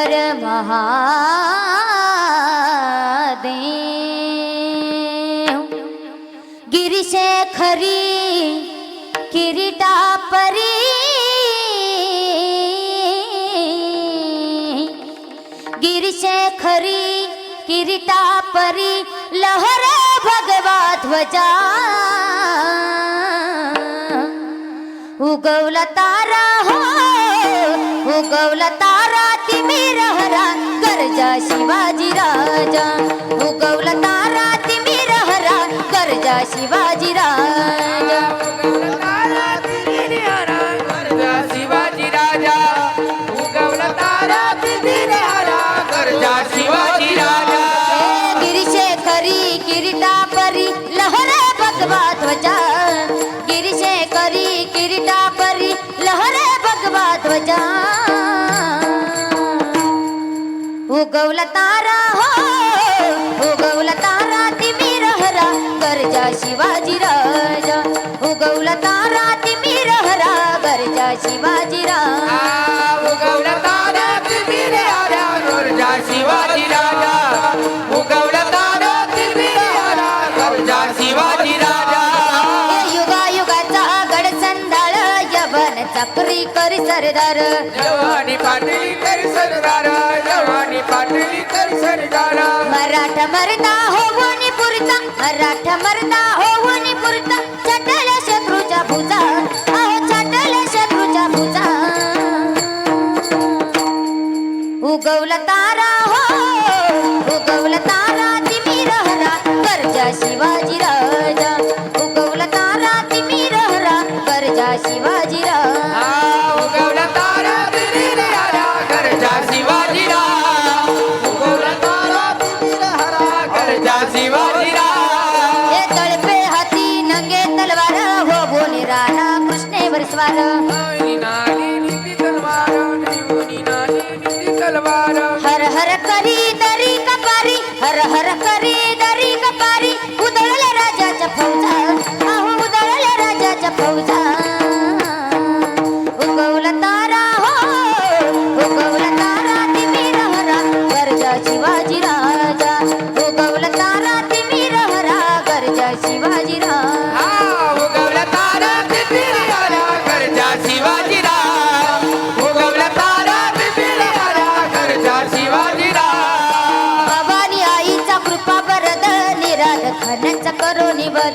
महादेव। गिरीशे खरी किरीटा परी गिरीशे खरी किरीटा परी लहर भगवा ध्वजा। उगवला तारा हो उगवला तारा तिमी रहरा गरजा शिवाजी राजा. उगवला तारा तिमी रहरा गरजा शिवाजी राजा. ध्वजा गिरीशे करी किरीटा परी लहर भगवा ध्वजा. उगवला तारा. हो उगवला तारा तिमी रहरा गरजा शिवाजी राजा. उगवला तारा तिमी रहरा गरजा शिवाजी राजा. यवन चक्री करी सरदार. जवानी पाटली तरी सरदार जवानी पाटली तरी सरदार. मराठा मरदा होऊन पुरता मराठा मरदा होऊन पुरता चटल शत्रूच्या भुजा अहो चटल शत्रूच्या भुजा उगवला तारा हो उगवला तारा तिमी रहरा करजा शिवाजी राजा. उगवला तारा तिमी रहरा करजा शिवाजी तलवार हर हर करी दरी कपारी हर हर करी दरी कपारी उधळल्या राजाच्या फौजा. अहो उधळल्या राजाच्या फौजा. उगवला तारा हो उगवला तारा तिमी रहरा गरजा शिवाजी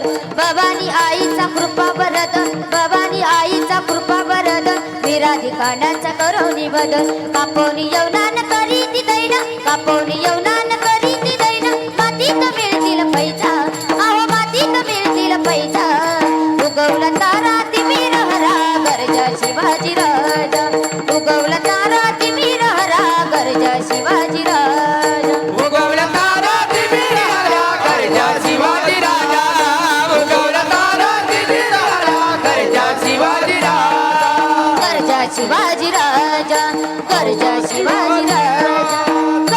करो भवानी आईचा कृपा वरद भवानी आईचा कृपा वरद. विराधी कांडाचा करो निवद कापोनी यवनान करी ती दैन कापोनी यवनान करी ती दैन. मातीत मिळतील पैसा अहो मातीत मिळतील पैसा. उगवला तारा तिमी रहरा गरजा शिवाजी राजा. उगवला तारा तिमी रहरा गरजा शिवाजी राजा. उगवला तारा तिमी रहरा करजा शिवाजी राजा. शिवाजीराजा गर्जा शिवाजीराजा